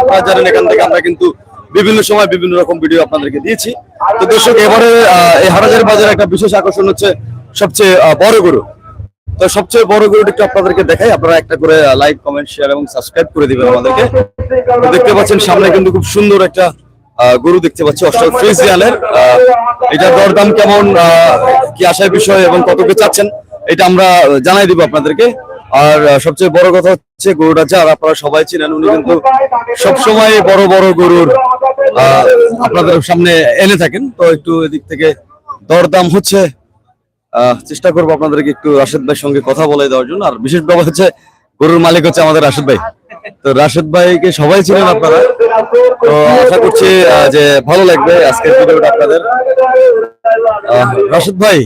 আপনারা জানেন, এখান থেকে আমরা কিন্তু বিভিন্ন সময় বিভিন্ন রকম ভিডিও আপনাদেরকে দিয়েছি। তো দর্শক, এবারে এই হারাজারি বাজারে একটা বিশেষ আকর্ষণ হচ্ছে সবচেয়ে বড় গরু। তো সবচেয়ে বড় গরুটা একটু আপনাদেরকে দেখাই। আপনারা একটা করে লাইক কমেন্ট শেয়ার এবং সাবস্ক্রাইব করে দিবেন আমাদেরকে। দেখতে পাচ্ছেন, সামনে কিন্তু খুব সুন্দর একটা গরু দেখতে পাচ্ছি অস্ট্রেল ফ্রিজিয়ানের এটা দরদাম কেমন কি আশার বিষয় এবং কত চাচ্ছেন, এটা আমরা জানাই দিব আপনাদেরকে। আর সবচেয়ে বড় কথা হচ্ছে গরুটা যার, আপনারা সবাই চিনেন, উনি কিন্তু সবসময় বড় বড় গরুর আপনাদের সামনে এনে থাকেন। তো একটু এদিক থেকে দরদাম হচ্ছে। চেষ্টা করব আপনাদেরকে একটু রাশেদ ভাইয়ের সঙ্গে কথা বলে দেওয়ার জন্য। আর বিশেষ ব্যাপার হচ্ছে, গরুর মালিক হচ্ছে আমাদের রাশেদ ভাই। তো রাশেদ ভাইকে সবাই চিনেন আপনারা। তো আশা করছি যে ভালো লাগবে আজকের ভিডিওটা আপনাদের। রাশেদ ভাই,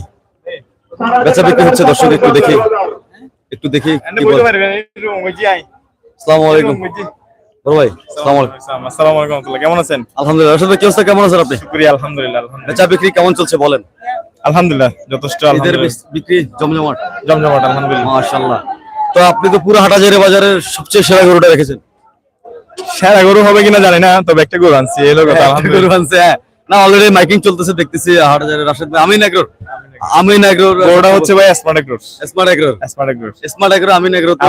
বেচা বিক্রি হচ্ছে দর্শক একটু দেখি। একটু দেখি বলে। আসসালামু আলাইকুম। বড় ভাই আসসালামু আলাইকুম। আসসালামু আলাইকুম রহমতুল্লাহ। কেমন আছেন? আলহামদুলিল্লাহ রাশেদ ভাই কি অবস্থা? কেমন আছেন আপনি? শুক্রিয়া আলহামদুলিল্লাহ আলহামদুলিল্লাহ। বিক্রি কেমন চলছে বলেন? আলহামদুলিল্লাহ যথেষ্ট আলহামদুলিল্লাহ। বিক্রি জমজমাট? জমজমাট আলহামদুলিল্লাহ। মাশাআল্লাহ। তো আপনি তো পুরো হাটাজারি বাজারের সবচেয়ে সেরা গরুটা রেখেছেন সেরা গরু হবে কিনা জানি না তবে একটা গরু আনছি এই লোক হ্যাঁ, গরু আনছে, হ্যাঁ। না অলরেডি মাইকিং চলতেছে দেখতেছি হাটাজারের রাশেদ ভাই আমিন এগ্রোর আমিন এগ্রোর গরুটা হচ্ছে ভাই স্মার্ট এগ্রোর স্মার্ট এগ্রোর স্মার্ট এগ্রোর স্মার্ট এগ্রো আমিন এগ্রো তো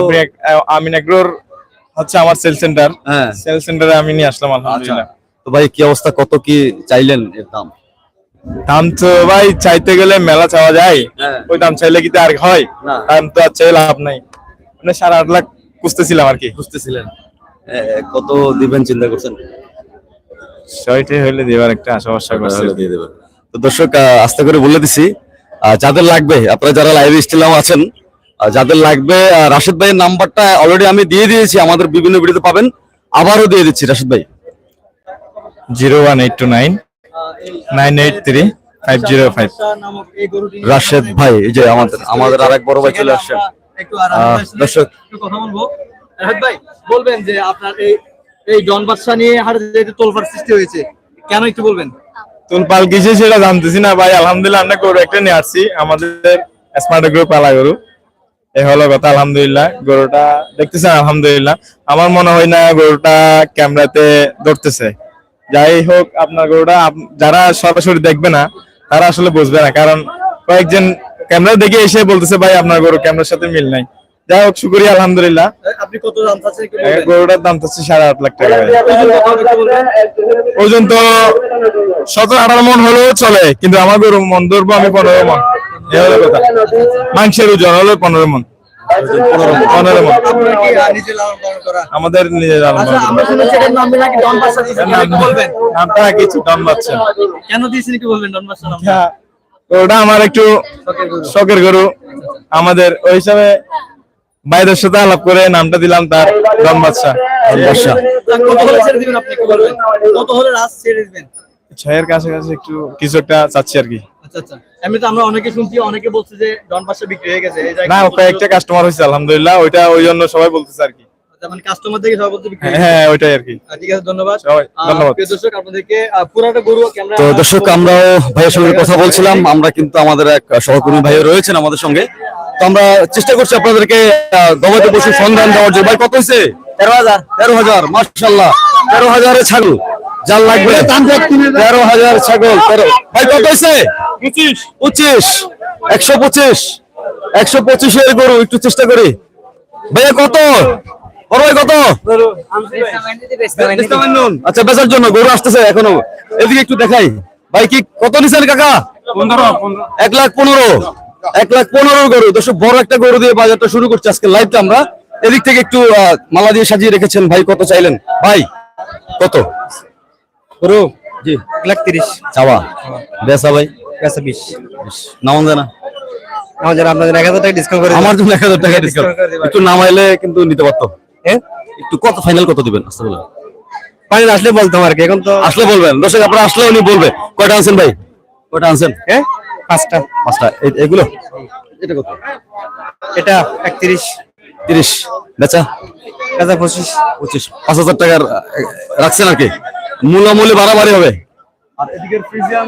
আমিন এগ্রোর হচ্ছে আমার সেল সেন্টার হ্যাঁ। সেল সেন্টারে আমি নিয়ে আসলাম আচ্ছা। আলহামদুলিল্লাহ তো ভাই কি অবস্থা? কত কি চাইলেন এর দাম? দাম তো ভাই চাইতে গেলে মেলা চাওয়া যায়। হ্যাঁ। ওই দাম চাইলে কি আর হয়? না। দাম তো আর চাই লাভ নাই। মানে সাড়ে আট লাখ খুঁজতেছিলাম আর কি। বুঝতেছিলেন এ, কত দিবেন চিন্তা করছেন? ছয়টি হইলে দেবার একটা আশা ভরসা করছি। দিয়ে দেবেন। তো দর্শক আস্তে করে বলে দিছি যাদের লাগবে আপনারা যারা লাইভে স্টিলাম আছেন যাদের লাগবে রাশেদ ভাইয়ের নাম্বারটা অলরেডি আমি দিয়ে দিয়েছি আমাদের বিভিন্ন ভিডিওতে পাবেন। আবারও দিয়ে দিচ্ছি রাশেদ ভাই। Zero one eight two nine nine eight three five zero five. Rashed ভাই এই যে আমাদের আমাদের আরেক বড় ভাই চলে আসছেন দর্শক কথা বলব। রাহাত ভাই বলবেন যে আপনার এই এই জন বাদশা নিয়ে হাটে যে তোলফার সৃষ্টি হয়েছে কেন একটু বলবেন? তুলপাল কিসে সেটা জানতেছি না, ভাই, আলহামদুলিল্লাহ, আমরা গরু একটা নিয়ে আসছি, আমাদের স্মার্ট গরু পালা গরু। এই হলো কথা, আলহামদুলিল্লাহ, গরুটা দেখতেছেন, আলহামদুলিল্লাহ। আমার মনে হয় না গরুটা ক্যামেরাতে ধরতেছে। যাই হোক, আপনার গরুটা যারা সরাসরি দেখবে না, তারা আসলে বুঝবে না। কারণ কয়েকজন ক্যামেরা দেখে এসে বলতেছে, ভাই, আপনার গরু ক্যামেরার সাথে মিল নাই। যাই হোক শুক্রিয়া আলহামদুলিল্লাহ। আপনি কত দাম চাচ্ছেন একটু এই বলবেন গরুটার দাম সাড়ে আট লাখ টাকা ওজন তো সতেরো আঠারো মন হলেও চলে কিন্তু আমার গরু মন ধরবো আমি পনেরো মন। হলো কথা। মাংসের ওজন হলো পনেরো মন। পনেরো মন। আমাদের নিজের আচ্ছা নামটা কিছু দাম পাচ্ছে কেন দিয়েছেন একটু বলবেন ডন বাদশা ওটা আমার একটু শখের গরু। আমাদের ওই হিসাবে ভাইদের সাথে আলাপ করে নামটা দিলাম তার দম বাদশা বাদশা তা কত হলে ছেড়ে দিবেন আপনি একটু বলবেন? কত হলে রাত ছেড়ে দিবেন? ছয়ের কাছাকাছি একটু কিছু একটা চাচ্ছি আর কি। আচ্ছা আচ্ছা। এমনিতে আমরা অনেকে শুনছি অনেকে বলছে যে ডন বাদশা বিক্রি হয়ে গেছে। এই না জায়গায় কয়েকটা কাস্টমার হয়েছে আলহামদুলিল্লাহ। ওইটা ওই জন্য সবাই বলতেছে আর কি। আচ্ছা, মানে কাস্টমার থেকে হয়ে। হ্যাঁ ওইটাই আর কি। ঠিক আছে ধন্যবাদ। সবাই আহ, ধন্যবাদ। দর্শক আপনাদেরকে আহ, গরু তো দর্শক আমরাও ভাইয়ের সঙ্গে কথা বলছিলাম। আমরা কিন্তু আমাদের এক সহকর্মী ভাইও রয়েছেন আমাদের সঙ্গে। তো আমরা চেষ্টা করছি আপনাদেরকে গবাদি পশু সন্ধান দেওয়ার জন্য। ভাই কত হয়েছে? তেরো হাজার। তেরো হাজার মার্শাল্লাহ তেরো হাজারে ছাগল যার লাগবে। তেরো হাজার ছাগল তেরো। ভাই কত হয়েছে? পঁচিশ। পঁচিশ। একশো পঁচিশ। একশো পঁচিশের গরু একটু চেষ্টা করি। ভাইয়া কত? কত? আচ্ছা বেচার জন্য গরু আসতেছে এখনও। এদিকে একটু দেখাই। ভাই কি কত নিছেন কাকা? এক লাখ পনেরো। এক লাখ পনেরো গরু। দর্শক বড় একটা গরু দিয়ে বাজারটা শুরু করছি আজকে লাইভটা আমরা। এদিক থেকে একটু মালা দিয়ে সাজিয়ে রেখেছেন ভাই কত চাইলেন? ভাই কত? গরু? জি। এক লাখ তিরিশ। চাওয়া। বেসা ভাই? কাছে বিশ। নামান জানা আপনাদের এক হাজার টাকা ডিসকাউন্ট করে আমার জন্য এক হাজার টাকা ডিসকাউন্ট একটু নামাইলে কিন্তু নিতে পারতো হ্যাঁ? একটু কত ফাইনাল কত দিবেন? আসতে বলেন। আসলে বলতাম আর কি এখন তো আসলে বলবেন। দর্শক আপনারা আসলে উনি বলবে। কয়টা আনছেন ভাই? কয়টা আনছেন? হ্যাঁ? পাঁচটা। পাঁচটা। এগুলো? এটা কত? এটা একত্রিশ। তিরিশ। বেচা? বেচা পঁচিশ। পঁচিশ। পাঁচ হাজার টাকার রাখছেন আর কি? মূলামূলি বাড়াবাড়ি হবে। আর ফ্রিজিয়ান